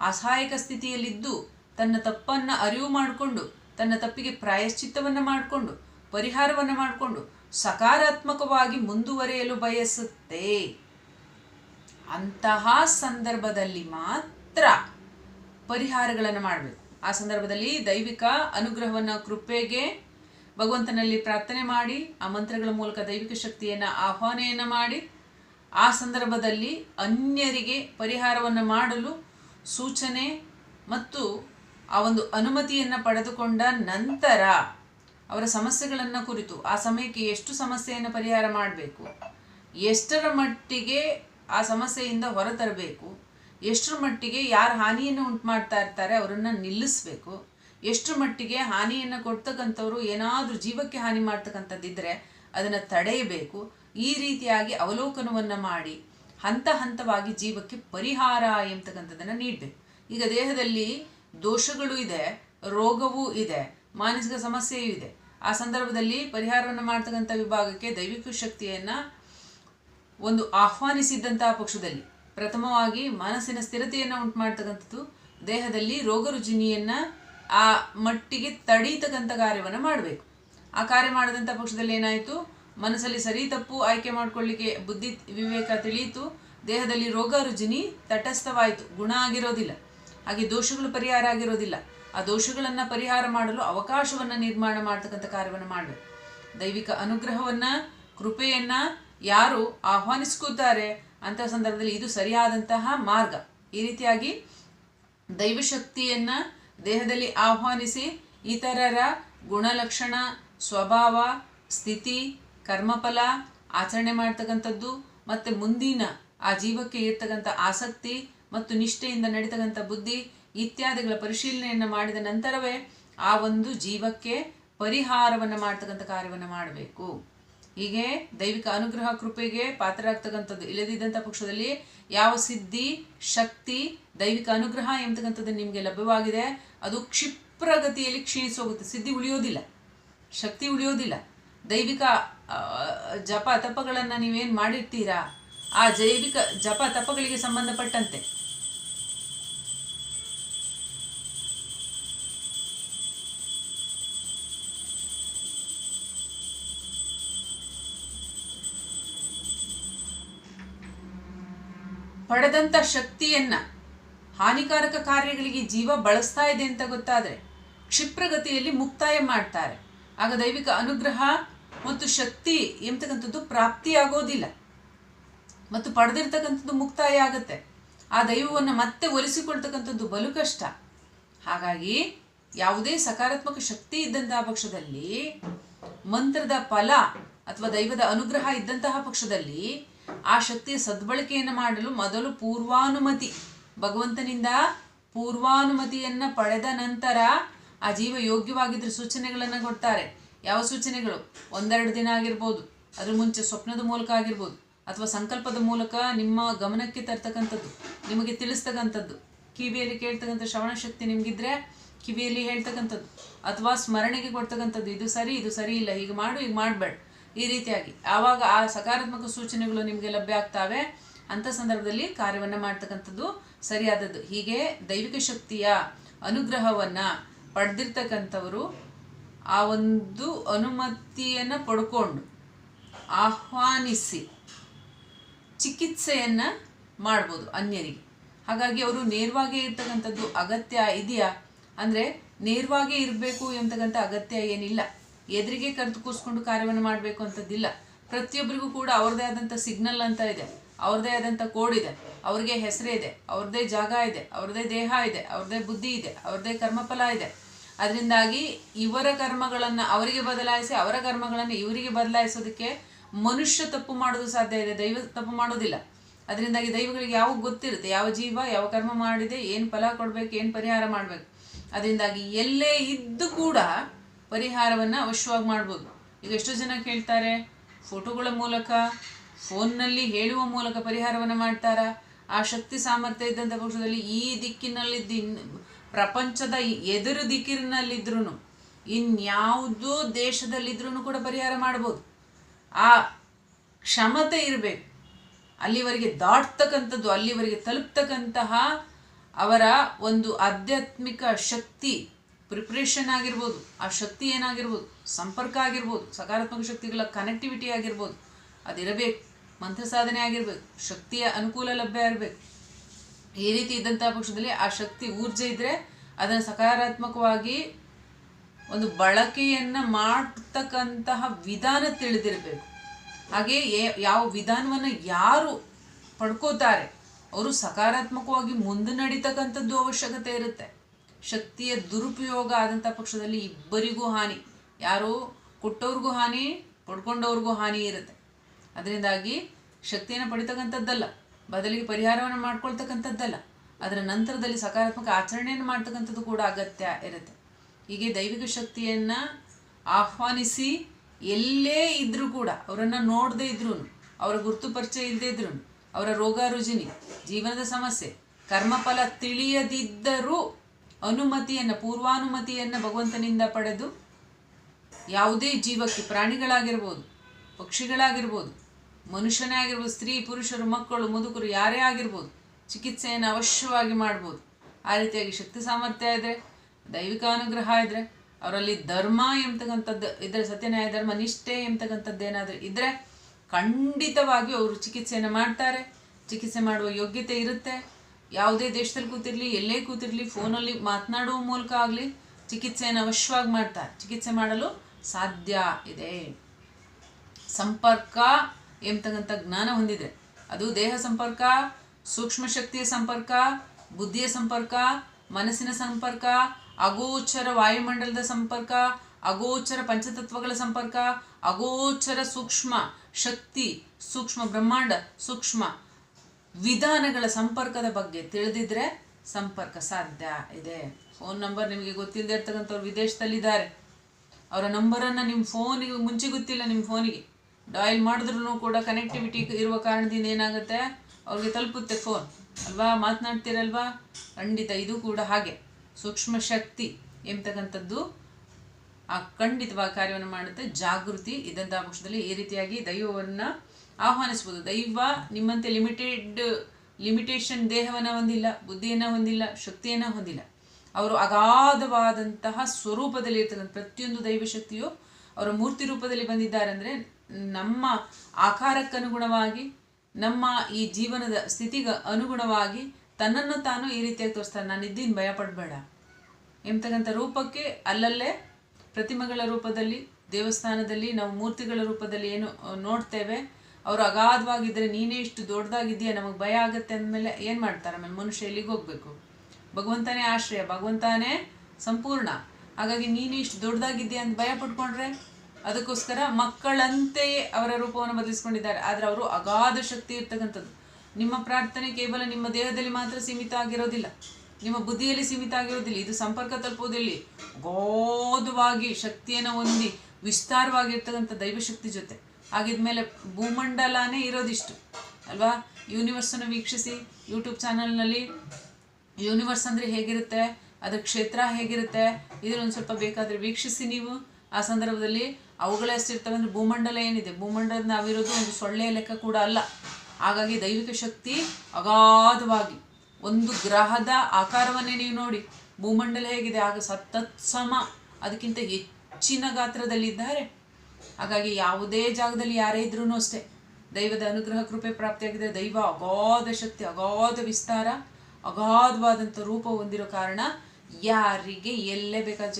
ಅಸಹಾಯಕ ಸ್ಥಿತಿಯಲ್ಲಿದ್ದು ತನ್ನ ತಪ್ಪನ್ನು ಅರಿವು ಮಾಡಿಕೊಂಡು, ತನ್ನ ತಪ್ಪಿಗೆ ಪ್ರಾಯಶ್ಚಿತ್ತವನ್ನು ಮಾಡಿಕೊಂಡು, ಪರಿಹಾರವನ್ನು ಮಾಡಿಕೊಂಡು ಸಕಾರಾತ್ಮಕವಾಗಿ ಮುಂದುವರಿಯಲು ಬಯಸುತ್ತೆ. ಅಂತಹ ಸಂದರ್ಭದಲ್ಲಿ ಮಾತ್ರ ಪರಿಹಾರಗಳನ್ನು ಮಾಡಬೇಕು. ಆ ಸಂದರ್ಭದಲ್ಲಿ ದೈವಿಕ ಅನುಗ್ರಹವನ್ನು, ಕೃಪೆಗೆ ಭಗವಂತನಲ್ಲಿ ಪ್ರಾರ್ಥನೆ ಮಾಡಿ, ಆ ಮಂತ್ರಗಳ ಮೂಲಕ ದೈವಿಕ ಶಕ್ತಿಯನ್ನು, ಆಹ್ವಾನೆಯನ್ನು ಮಾಡಿ, ಆ ಸಂದರ್ಭದಲ್ಲಿ ಅನ್ಯರಿಗೆ ಪರಿಹಾರವನ್ನು ಮಾಡಲು ಸೂಚನೆ ಮತ್ತು ಆ ಒಂದು ಅನುಮತಿಯನ್ನು ಪಡೆದುಕೊಂಡ ನಂತರ ಅವರ ಸಮಸ್ಯೆಗಳನ್ನು ಕುರಿತು, ಆ ಸಮಯಕ್ಕೆ ಎಷ್ಟು ಸಮಸ್ಯೆಯನ್ನು ಪರಿಹಾರ ಮಾಡಬೇಕು, ಎಷ್ಟರ ಮಟ್ಟಿಗೆ ಆ ಸಮಸ್ಯೆಯಿಂದ ಹೊರತರಬೇಕು, ಎಷ್ಟರ ಮಟ್ಟಿಗೆ ಯಾರು ಹಾನಿಯನ್ನು ಉಂಟು ಮಾಡ್ತಾ ಇರ್ತಾರೆ, ಅವರನ್ನು ನಿಲ್ಲಿಸಬೇಕು ಎಷ್ಟರ ಮಟ್ಟಿಗೆ ಹಾನಿಯನ್ನು ಕೊಡ್ತಕ್ಕಂಥವ್ರು, ಏನಾದರೂ ಜೀವಕ್ಕೆ ಹಾನಿ ಮಾಡ್ತಕ್ಕಂಥದ್ದಿದ್ರೆ ಅದನ್ನು ತಡೆಯಬೇಕು. ಈ ರೀತಿಯಾಗಿ ಅವಲೋಕನವನ್ನು ಮಾಡಿ, ಹಂತ ಹಂತವಾಗಿ ಜೀವಕ್ಕೆ ಪರಿಹಾರ ಎಂಬತಕ್ಕಂಥದ್ದನ್ನು ನೀಡಬೇಕು. ಈಗ ದೇಹದಲ್ಲಿ ದೋಷಗಳು ಇದೆ, ರೋಗವೂ ಇದೆ, ಮಾನಸಿಕ ಸಮಸ್ಯೆಯೂ ಇದೆ. ಆ ಸಂದರ್ಭದಲ್ಲಿ ಪರಿಹಾರವನ್ನು ಮಾಡ್ತಕ್ಕಂಥ ವಿಭಾಗಕ್ಕೆ ದೈವಿಕ ಶಕ್ತಿಯನ್ನು ಒಂದು ಆಹ್ವಾನಿಸಿದ್ದಂತಹ ಪಕ್ಷದಲ್ಲಿ ಪ್ರಥಮವಾಗಿ ಮನಸ್ಸಿನ ಸ್ಥಿರತೆಯನ್ನು ಉಂಟು ಮಾಡ್ತಕ್ಕಂಥದ್ದು ದೇಹದಲ್ಲಿ ರೋಗ ರುಜಿನಿಯನ್ನು ಆ ಮಟ್ಟಿಗೆ ತಡೀತಕ್ಕಂಥ ಕಾರ್ಯವನ್ನು ಮಾಡಬೇಕು. ಆ ಕಾರ್ಯ ಮಾಡಿದಂಥ ಪಕ್ಷದಲ್ಲಿ ಏನಾಯಿತು? ಮನಸ್ಸಲ್ಲಿ ಸರಿ ತಪ್ಪು ಆಯ್ಕೆ ಮಾಡ್ಕೊಳ್ಳಿಕ್ಕೆ ಬುದ್ಧಿ, ವಿವೇಕ ತಿಳಿಯಿತು. ದೇಹದಲ್ಲಿ ರೋಗ, ರುಜಿನಿ ತಟಸ್ಥವಾಯಿತು. ಗುಣ ಆಗಿರೋದಿಲ್ಲ. ಹಾಗೆ ದೋಷಗಳು ಪರಿಹಾರ ಆಗಿರೋದಿಲ್ಲ. ಆ ದೋಷಗಳನ್ನು ಪರಿಹಾರ ಮಾಡಲು ಅವಕಾಶವನ್ನು ನಿರ್ಮಾಣ ಮಾಡ್ತಕ್ಕಂಥ ಕಾರ್ಯವನ್ನು ಮಾಡಬೇಕು. ದೈವಿಕ ಅನುಗ್ರಹವನ್ನು, ಕೃಪೆಯನ್ನು ಯಾರು ಆಹ್ವಾನಿಸ್ಕೋತಾರೆ ಅಂತ ಸಂದರ್ಭದಲ್ಲಿ ಇದು ಸರಿಯಾದಂತಹ ಮಾರ್ಗ. ಈ ರೀತಿಯಾಗಿ ದೈವಶಕ್ತಿಯನ್ನು ದೇಹದಲ್ಲಿ ಆಹ್ವಾನಿಸಿ ಇತರರ ಗುಣಲಕ್ಷಣ, ಸ್ವಭಾವ, ಸ್ಥಿತಿ, ಕರ್ಮಫಲ ಆಚರಣೆ ಮಾಡ್ತಕ್ಕಂಥದ್ದು ಮತ್ತು ಮುಂದಿನ ಆ ಜೀವಕ್ಕೆ ಇರ್ತಕ್ಕಂಥ ಆಸಕ್ತಿ ಮತ್ತು ನಿಷ್ಠೆಯಿಂದ ನಡೀತಕ್ಕಂಥ ಬುದ್ಧಿ ಇತ್ಯಾದಿಗಳ ಪರಿಶೀಲನೆಯನ್ನು ಮಾಡಿದ ನಂತರವೇ ಆ ಒಂದು ಜೀವಕ್ಕೆ ಪರಿಹಾರವನ್ನು ಮಾಡ್ತಕ್ಕಂಥ ಕಾರ್ಯವನ್ನು ಮಾಡಬೇಕು. ಹೀಗೆ ದೈವಿಕ ಅನುಗ್ರಹ ಕೃಪೆಗೆ ಪಾತ್ರರಾಗ್ತಕ್ಕಂಥದ್ದು ಇಲ್ಲದಿದ್ದಂಥ ಪಕ್ಷದಲ್ಲಿ ಯಾವ ಸಿದ್ಧಿ, ಶಕ್ತಿ, ದೈವಿಕ ಅನುಗ್ರಹ ಎಂಬತಕ್ಕಂಥದ್ದು ನಿಮಗೆ ಲಭ್ಯವಾಗಿದೆ. ಅದು ಕ್ಷಿಪ್ರಗತಿಯಲ್ಲಿ ಕ್ಷೀಣಿಸೋಗುತ್ತೆ ಸಿದ್ಧಿ ಉಳಿಯೋದಿಲ್ಲ. ಶಕ್ತಿ ಉಳಿಯೋದಿಲ್ಲ. ದೈವಿಕ ಜಪ ತಪಗಳನ್ನು ನೀವೇನು ಮಾಡಿರ್ತೀರಾ? ಆ ಜೈವಿಕ ಜಪ ತಪಗಳಿಗೆ ಸಂಬಂಧಪಟ್ಟಂತೆ. ಪಡೆದಂಥ ಶಕ್ತಿಯನ್ನ ಹಾನಿಕಾರಕ ಕಾರ್ಯಗಳಿಗೆ ಜೀವ ಬಳಸ್ತಾ ಇದೆ ಅಂತ ಗೊತ್ತಾದರೆ ಕ್ಷಿಪ್ರಗತಿಯಲ್ಲಿ ಮುಕ್ತಾಯ ಮಾಡ್ತಾರೆ. ಆಗ ದೈವಿಕ ಅನುಗ್ರಹ ಮತ್ತು ಶಕ್ತಿ ಎಂಬತಕ್ಕಂಥದ್ದು ಪ್ರಾಪ್ತಿಯಾಗೋದಿಲ್ಲ ಮತ್ತು ಪಡೆದಿರ್ತಕ್ಕಂಥದ್ದು ಮುಕ್ತಾಯ ಆಗುತ್ತೆ. ಆ ದೈವವನ್ನು ಮತ್ತೆ ಒಲಿಸಿಕೊಳ್ತಕ್ಕಂಥದ್ದು ಬಲು ಕಷ್ಟ. ಹಾಗಾಗಿ ಯಾವುದೇ ಸಕಾರಾತ್ಮಕ ಶಕ್ತಿ ಇದ್ದಂತಹ ಪಕ್ಷದಲ್ಲಿ, ಮಂತ್ರದ ಫಲ ಅಥವಾ ದೈವದ ಅನುಗ್ರಹ ಇದ್ದಂತಹ ಪಕ್ಷದಲ್ಲಿ ಆ ಶಕ್ತಿಯ ಸದ್ಬಳಕೆಯನ್ನು ಮಾಡಲು ಮೊದಲು ಪೂರ್ವಾನುಮತಿ. ಭಗವಂತನಿಂದ ಪೂರ್ವಾನುಮತಿಯನ್ನು ಪಡೆದ ನಂತರ ಆ ಜೀವ ಯೋಗ್ಯವಾಗಿದ್ದರೆ ಸೂಚನೆಗಳನ್ನು ಕೊಡ್ತಾರೆ. ಯಾವ ಸೂಚನೆಗಳು? ಒಂದೆರಡು ದಿನ ಆಗಿರ್ಬೋದು, ಅದ್ರ ಮುಂಚೆ ಸ್ವಪ್ನದ ಮೂಲಕ ಆಗಿರ್ಬೋದು, ಅಥವಾ ಸಂಕಲ್ಪದ ಮೂಲಕ ನಿಮ್ಮ ಗಮನಕ್ಕೆ ತರ್ತಕ್ಕಂಥದ್ದು, ನಿಮಗೆ ತಿಳಿಸ್ತಕ್ಕಂಥದ್ದು. ಕಿವಿಯಲ್ಲಿ ಕೇಳ್ತಕ್ಕಂಥ ಶ್ರವಣ ಶಕ್ತಿ ನಿಮಗಿದ್ರೆ ಕಿವಿಯಲ್ಲಿ ಹೇಳ್ತಕ್ಕಂಥದ್ದು, ಅಥವಾ ಸ್ಮರಣೆಗೆ ಕೊಡ್ತಕ್ಕಂಥದ್ದು, ಇದು ಸರಿ ಇದು ಸರಿ ಇಲ್ಲ, ಹೀಗೆ ಮಾಡು ಈಗ ಮಾಡಬೇಡ. ಈ ರೀತಿಯಾಗಿ. ಆವಾಗ ಆ ಸಕಾರಾತ್ಮಕ ಸೂಚನೆಗಳು ನಿಮಗೆ ಲಭ್ಯ ಆಗ್ತಾವೆ. ಅಂಥ ಸಂದರ್ಭದಲ್ಲಿ ಕಾರ್ಯವನ್ನು ಮಾಡ್ತಕ್ಕಂಥದ್ದು ಸರಿಯಾದದ್ದು. ಹೀಗೆ ದೈವಿಕ ಶಕ್ತಿಯ ಅನುಗ್ರಹವನ್ನು ಪಡೆದಿರ್ತಕ್ಕಂಥವರು ಆ ಒಂದು ಅನುಮತಿಯನ್ನು ಪಡ್ಕೊಂಡು ಆಹ್ವಾನಿಸಿ ಚಿಕಿತ್ಸೆಯನ್ನು ಮಾಡ್ಬೋದು ಅನ್ಯರಿಗೆ. ಹಾಗಾಗಿ ಅವರು ನೇರವಾಗಿ ಇರ್ತಕ್ಕಂಥದ್ದು ಅಗತ್ಯ ಇದೆಯಾ? ಅಂದರೆ ನೇರವಾಗಿ ಇರಬೇಕು ಎಂಬತಕ್ಕಂಥ ಅಗತ್ಯ ಏನಿಲ್ಲ. ಎದುರಿಗೆ ಕರೆದು ಕೂರಿಸ್ಕೊಂಡು ಕಾರ್ಯವನ್ನು ಮಾಡಬೇಕು ಅಂತದ್ದಿಲ್ಲ. ಪ್ರತಿಯೊಬ್ಬರಿಗೂ ಕೂಡ ಅವ್ರದ್ದೇ ಆದಂಥ ಸಿಗ್ನಲ್ ಅಂತ ಇದೆ. ಅವ್ರದ್ದೇ ಆದಂಥ ಕೋಡ್ ಇದೆ. ಅವ್ರಿಗೆ ಹೆಸರೇ ಇದೆ. ಅವ್ರದ್ದೇ ಜಾಗ ಇದೆ. ಅವ್ರದ್ದೇ ದೇಹ ಇದೆ. ಅವ್ರದ್ದೇ ಬುದ್ಧಿ ಇದೆ. ಅವ್ರದೇ ಕರ್ಮಫಲ ಇದೆ. ಅದರಿಂದಾಗಿ ಇವರ ಕರ್ಮಗಳನ್ನು ಅವರಿಗೆ ಬದಲಾಯಿಸಿ ಅವರ ಕರ್ಮಗಳನ್ನು ಇವರಿಗೆ ಬದಲಾಯಿಸೋದಕ್ಕೆ ಮನುಷ್ಯ ತಪ್ಪು ಮಾಡೋದು ಸಾಧ್ಯ ಇದೆ. ದೈವ ತಪ್ಪು ಮಾಡೋದಿಲ್ಲ. ಅದರಿಂದಾಗಿ ದೈವಗಳಿಗೆ ಯಾವ ಗೊತ್ತಿರುತ್ತೆ? ಯಾವ ಜೀವ, ಯಾವ ಕರ್ಮ ಮಾಡಿದೆ, ಏನು ಫಲ ಕೊಡಬೇಕು, ಏನು ಪರಿಹಾರ ಮಾಡಬೇಕು? ಅದರಿಂದಾಗಿ ಎಲ್ಲೇ ಇದ್ದು ಕೂಡ ಪರಿಹಾರವನ್ನು ಅವಶ್ಯವಾಗಿ ಮಾಡ್ಬೋದು. ಈಗ ಎಷ್ಟೋ ಜನ ಕೇಳ್ತಾರೆ ಫೋಟೋಗಳ ಮೂಲಕ ಫೋನ್ನಲ್ಲಿ ಹೇಳುವ ಮೂಲಕ ಪರಿಹಾರವನ್ನು ಮಾಡ್ತಾರಾ? ಆ ಶಕ್ತಿ ಸಾಮರ್ಥ್ಯ ಇದ್ದಂಥ ಪಕ್ಷದಲ್ಲಿ ಈ ದಿಕ್ಕಿನಲ್ಲಿದ್ದು ಇನ್- ಪ್ರಪಂಚದ ಎದುರು ದಿಕ್ಕಿನಲ್ಲಿದ್ರೂ ಇನ್ಯಾವುದೋ ದೇಶದಲ್ಲಿದ್ರೂ ಕೂಡ ಪರಿಹಾರ ಮಾಡ್ಬೋದು. ಆ ಕ್ಷಮತೆ ಇರಬೇಕು. ಅಲ್ಲಿವರೆಗೆ ದಾಟ್ತಕ್ಕಂಥದ್ದು, ಅಲ್ಲಿವರೆಗೆ ತಲುಪ್ತಕ್ಕಂತಹ ಅವರ ಒಂದು ಆಧ್ಯಾತ್ಮಿಕ ಶಕ್ತಿ ಪ್ರಿಪ್ರೇಷನ್ ಆಗಿರ್ಬೋದು. ಆ ಶಕ್ತಿ ಏನಾಗಿರ್ಬೋದು? ಸಂಪರ್ಕ ಆಗಿರ್ಬೋದು. ಸಕಾರಾತ್ಮಕ ಶಕ್ತಿಗಳ ಕನೆಕ್ಟಿವಿಟಿ ಆಗಿರ್ಬೋದು. ಅದಿರಬೇಕು. ಮಂತ್ರ ಸಾಧನೆ ಆಗಿರ್ಬೇಕು, ಶಕ್ತಿಯ ಅನುಕೂಲ ಲಭ್ಯ ಇರಬೇಕು ಈ ರೀತಿ ಇದ್ದಂಥ ಪಕ್ಷದಲ್ಲಿ ಆ ಶಕ್ತಿ ಊರ್ಜೆ ಇದ್ದರೆ ಅದನ್ನು ಸಕಾರಾತ್ಮಕವಾಗಿ ಒಂದು ಬಳಕೆಯನ್ನು ಮಾಡ್ತಕ್ಕಂತಹ ವಿಧಾನ ತಿಳಿದಿರಬೇಕು. ಹಾಗೆ ಯಾವ ವಿಧಾನವನ್ನು ಯಾರು ಪಡ್ಕೋತಾರೆ, ಅವರು ಸಕಾರಾತ್ಮಕವಾಗಿ ಮುಂದೆ ನಡೀತಕ್ಕಂಥದ್ದು ಅವಶ್ಯಕತೆ ಇರುತ್ತೆ. ಶಕ್ತಿಯ ದುರುಪಯೋಗ ಆದಂಥ ಪಕ್ಷದಲ್ಲಿ ಇಬ್ಬರಿಗೂ ಹಾನಿ, ಯಾರು ಕೊಟ್ಟವ್ರಿಗೂ ಹಾನಿ, ಪಡ್ಕೊಂಡವ್ರಿಗೂ ಹಾನಿ ಇರುತ್ತೆ. ಅದರಿಂದಾಗಿ ಶಕ್ತಿಯನ್ನು ಪಡಿತಕ್ಕಂಥದ್ದಲ್ಲ, ಬದಲಿಗೆ ಪರಿಹಾರವನ್ನು ಮಾಡ್ಕೊಳ್ತಕ್ಕಂಥದ್ದಲ್ಲ, ಅದರ ನಂತರದಲ್ಲಿ ಸಕಾರಾತ್ಮಕ ಆಚರಣೆಯನ್ನು ಮಾಡ್ತಕ್ಕಂಥದ್ದು ಕೂಡ ಅಗತ್ಯ ಇರುತ್ತೆ. ಹೀಗೆ ದೈವಿಕ ಶಕ್ತಿಯನ್ನು ಆಹ್ವಾನಿಸಿ ಎಲ್ಲೇ ಇದ್ದರೂ ಕೂಡ, ಅವರನ್ನು ನೋಡದೇ ಇದ್ರೂ ಅವರ ಗುರುತು ಪರಿಚಯ ಇಲ್ಲದೇ ಇದ್ರೂ ಅವರ ರೋಗ ರುಜಿನಿ, ಜೀವನದ ಸಮಸ್ಯೆ, ಕರ್ಮಫಲ ತಿಳಿಯದಿದ್ದರೂ ಅನುಮತಿಯನ್ನು, ಪೂರ್ವಾನುಮತಿಯನ್ನು ಭಗವಂತನಿಂದ ಪಡೆದು ಯಾವುದೇ ಜೀವಕ್ಕೆ ಪ್ರಾಣಿಗಳಾಗಿರ್ಬೋದು, ಪಕ್ಷಿಗಳಾಗಿರ್ಬೋದು ಮನುಷ್ಯನೇ ಆಗಿರ್ಬೋದು ಸ್ತ್ರೀ, ಪುರುಷರು, ಮಕ್ಕಳು, ಮುದುಕರು, ಯಾರೇ ಆಗಿರ್ಬೋದು, ಚಿಕಿತ್ಸೆಯನ್ನು ಅವಶ್ಯವಾಗಿ ಮಾಡ್ಬೋದು. ಆ ರೀತಿಯಾಗಿ ಶಕ್ತಿ ಸಾಮರ್ಥ್ಯ ಇದ್ದರೆ ದೈವಿಕ ಅನುಗ್ರಹ ಇದ್ದರೆ ಅವರಲ್ಲಿ ಧರ್ಮ ಎಂಬತಕ್ಕಂಥದ್ದು ಇದ್ದರೆ ಸತ್ಯನ್ಯಾಯ ಧರ್ಮ, ನಿಷ್ಠೆ ಎಂಬತಕ್ಕಂಥದ್ದು ಏನಾದರೂ ಇದ್ದರೆ ಖಂಡಿತವಾಗಿಯೂ ಅವರು ಚಿಕಿತ್ಸೆಯನ್ನು ಮಾಡ್ತಾರೆ. ಚಿಕಿತ್ಸೆ ಮಾಡುವ ಯೋಗ್ಯತೆ ಇರುತ್ತೆ. ಯಾವುದೇ ದೇಶದಲ್ಲಿ ಕೂತಿರಲಿ, ಎಲ್ಲೇ ಕೂತಿರಲಿ, ಫೋನಲ್ಲಿ ಮಾತನಾಡುವ ಮೂಲಕ ಆಗಲಿ, ಚಿಕಿತ್ಸೆಯನ್ನು ಅವಶ್ಯವಾಗಿ ಮಾಡ್ತಾರೆ. ಚಿಕಿತ್ಸೆ ಮಾಡಲು ಸಾಧ್ಯ ಇದೆ. ಸಂಪರ್ಕ ಎಂಬತಕ್ಕಂಥ ಜ್ಞಾನ ಹೊಂದಿದೆ. ಅದು ದೇಹ ಸಂಪರ್ಕ, ಸೂಕ್ಷ್ಮ ಶಕ್ತಿಯ ಸಂಪರ್ಕ, ಬುದ್ಧಿಯ ಸಂಪರ್ಕ, ಮನಸ್ಸಿನ ಸಂಪರ್ಕ, ಅಗೋಚರ ವಾಯುಮಂಡಲದ ಸಂಪರ್ಕ, ಅಗೋಚರ ಪಂಚತತ್ವಗಳ ಸಂಪರ್ಕ, ಅಗೋಚರ ಸೂಕ್ಷ್ಮ ಶಕ್ತಿ, ಸೂಕ್ಷ್ಮ ಬ್ರಹ್ಮಾಂಡ, ಸೂಕ್ಷ್ಮ ವಿಧಾನಗಳ ಸಂಪರ್ಕದ ಬಗ್ಗೆ ತಿಳಿದಿದ್ರೆ ಸಂಪರ್ಕ ಸಾಧ್ಯ ಇದೆ. ಫೋನ್ ನಂಬರ್ ನಿಮಗೆ ಗೊತ್ತಿಲ್ಲದೆ ಇರ್ತಕ್ಕಂಥವ್ರು ವಿದೇಶದಲ್ಲಿದ್ದಾರೆ. ಅವರ ನಂಬರನ್ನು ನಿಮ್ಮ ಫೋನಿಗೆ, ಮುಂಚೆ ಗೊತ್ತಿಲ್ಲ ನಿಮ್ಮ ಫೋನಿಗೆ. ಡಯಲ್ ಮಾಡಿದ್ರೂ ಕೂಡ ಕನೆಕ್ಟಿವಿಟಿ ಇರುವ ಕಾರಣದಿಂದ ಏನಾಗುತ್ತೆ? ಅವ್ರಿಗೆ ತಲುಪುತ್ತೆ ಫೋನ್ ಅಲ್ವಾ? ಮಾತನಾಡ್ತೀರಲ್ವಾ? ಖಂಡಿತ ಇದು ಕೂಡ ಹಾಗೆ. ಸೂಕ್ಷ್ಮ ಶಕ್ತಿ ಎಂಬತಕ್ಕಂಥದ್ದು ಆ ಖಂಡಿತವಾಗಿ ಕಾರ್ಯವನ್ನು ಮಾಡುತ್ತೆ. ಜಾಗೃತಿ ಇದ್ದಂಥ ಪಕ್ಷದಲ್ಲಿ ಈ ರೀತಿಯಾಗಿ ದೈವವನ್ನು ಆಹ್ವಾನಿಸ್ಬೋದು. ದೈವ ನಿಮ್ಮಂತೆ ಲಿಮಿಟೆಡ್ ಲಿಮಿಟೇಷನ್ ದೇಹವನ್ನು ಹೊಂದಿಲ್ಲ, ಬುದ್ಧಿಯನ್ನು ಹೊಂದಿಲ್ಲ, ಶಕ್ತಿಯನ್ನು ಹೊಂದಿಲ್ಲ. ಅವರು ಅಗಾಧವಾದಂತಹ ಸ್ವರೂಪದಲ್ಲಿ ಇರ್ತಕ್ಕಂಥ ಪ್ರತಿಯೊಂದು ದೈವ ಶಕ್ತಿಯು ಅವರ ಮೂರ್ತಿ ರೂಪದಲ್ಲಿ ಬಂದಿದ್ದಾರೆ ಅಂದರೆ ನಮ್ಮ ಆಕಾರಕ್ಕನುಗುಣವಾಗಿ, ನಮ್ಮ ಈ ಜೀವನದ ಸ್ಥಿತಿಗೆ ಅನುಗುಣವಾಗಿ ತನ್ನನ್ನು ತಾನು ಈ ರೀತಿಯಾಗಿ ತೋರಿಸ್ತಾರೆ ನಾನು ಇದ್ದೀನಿ ಭಯಪಡಬೇಡ ಎಂಬತಕ್ಕಂಥ ರೂಪಕ್ಕೆ ಅಲ್ಲಲ್ಲೇ ಪ್ರತಿಮೆಗಳ ರೂಪದಲ್ಲಿ, ದೇವಸ್ಥಾನದಲ್ಲಿ ನಾವು ಮೂರ್ತಿಗಳ ರೂಪದಲ್ಲಿ ಏನು ನೋಡ್ತೇವೆ. ಅವರು ಅಗಾಧವಾಗಿದ್ದರೆ ನೀನೇ ಇಷ್ಟು ದೊಡ್ಡದಾಗಿದೆಯಾ ನಮಗೆ ಭಯ ಆಗುತ್ತೆ ಅಂದಮೇಲೆ ಏನು ಮಾಡ್ತಾರೆ? ಆಮೇಲೆ ಮನುಷ್ಯ ಎಲ್ಲಿಗೆ ಹೋಗಬೇಕು? ಭಗವಂತನೇ ಆಶ್ರಯ, ಭಗವಂತನೇ ಸಂಪೂರ್ಣ. ಹಾಗಾಗಿ ನೀನು ಇಷ್ಟು ದೊಡ್ಡದಾಗಿದ್ದೀಯ ಅಂತ ಭಯ ಪಡ್ಕೊಂಡ್ರೆ ಅದಕ್ಕೋಸ್ಕರ ಮಕ್ಕಳಂತೆಯೇ ಅವರ ರೂಪವನ್ನು ಬದಲಿಸ್ಕೊಂಡಿದ್ದಾರೆ. ಆದರೆ ಅವರು ಅಗಾಧ ಶಕ್ತಿ ಇರ್ತಕ್ಕಂಥದ್ದು. ನಿಮ್ಮ ಪ್ರಾರ್ಥನೆ ಕೇವಲ ನಿಮ್ಮ ದೇಹದಲ್ಲಿ ಮಾತ್ರ ಸೀಮಿತ ಆಗಿರೋದಿಲ್ಲ. ನಿಮ್ಮ ಬುದ್ಧಿಯಲ್ಲಿ ಸೀಮಿತ ಆಗಿರೋದಿಲ್ಲ. ಇದು ಸಂಪರ್ಕ ತಲುಪೋದಿಲ್ಲಿ ಗೋಧವಾಗಿ ಶಕ್ತಿಯನ್ನು ಹೊಂದಿ ವಿಸ್ತಾರವಾಗಿರ್ತಕ್ಕಂಥ ದೈವಶಕ್ತಿ ಜೊತೆ. ಹಾಗಿದ್ಮೇಲೆ ಭೂಮಂಡಲನೇ ಇರೋದಿಷ್ಟು. ಅಲ್ವಾ? ಯೂನಿವರ್ಸನ್ನು ವೀಕ್ಷಿಸಿ. ಯೂಟ್ಯೂಬ್ ಚಾನಲ್ನಲ್ಲಿ ಯೂನಿವರ್ಸ್ ಅಂದರೆ ಹೇಗಿರುತ್ತೆ? ಅದರ ಕ್ಷೇತ್ರ ಹೇಗಿರುತ್ತೆ? ಇದನ್ನೊಂದು ಸ್ವಲ್ಪ ಬೇಕಾದರೆ ವೀಕ್ಷಿಸಿ ನೀವು. ಆ ಸಂದರ್ಭದಲ್ಲಿ ಅವುಗಳೇ ಎಷ್ಟಿರ್ತವೆ ಅಂದರೆ ಭೂಮಂಡಲ ಏನಿದೆ? ಭೂಮಂಡಲ ನಾವಿರೋದು ಒಂದು ಸೊಳ್ಳೆಯ ಲೆಕ್ಕ ಕೂಡ ಅಲ್ಲ. ಹಾಗಾಗಿ ದೈವಿಕ ಶಕ್ತಿ ಅಗಾಧವಾಗಿ ಒಂದು ಗ್ರಹದ ಆಕಾರವನ್ನೇ ನೀವು ನೋಡಿ, ಭೂಮಂಡಲ ಹೇಗಿದೆ? ಆಗ ಸತತ್ಸಮ ಅದಕ್ಕಿಂತ ಹೆಚ್ಚಿನ ಗಾತ್ರದಲ್ಲಿದ್ದಾರೆ ಹಾಗಾಗಿ ಯಾವುದೇ ಜಾಗದಲ್ಲಿ ಯಾರೇ ಇದ್ರೂ ಅಷ್ಟೇ, ದೈವದ ಅನುಗ್ರಹ, ಕೃಪೆ ಪ್ರಾಪ್ತಿಯಾಗಿದೆ. ದೈವ ಅಗಾಧ ಶಕ್ತಿ, ಅಗಾಧ ವಿಸ್ತಾರ ಅಗಾಧವಾದಂಥ ರೂಪ ಹೊಂದಿರೋ ಕಾರಣ ಯಾರಿಗೆ ಎಲ್ಲೇ ಬೇಕಾದ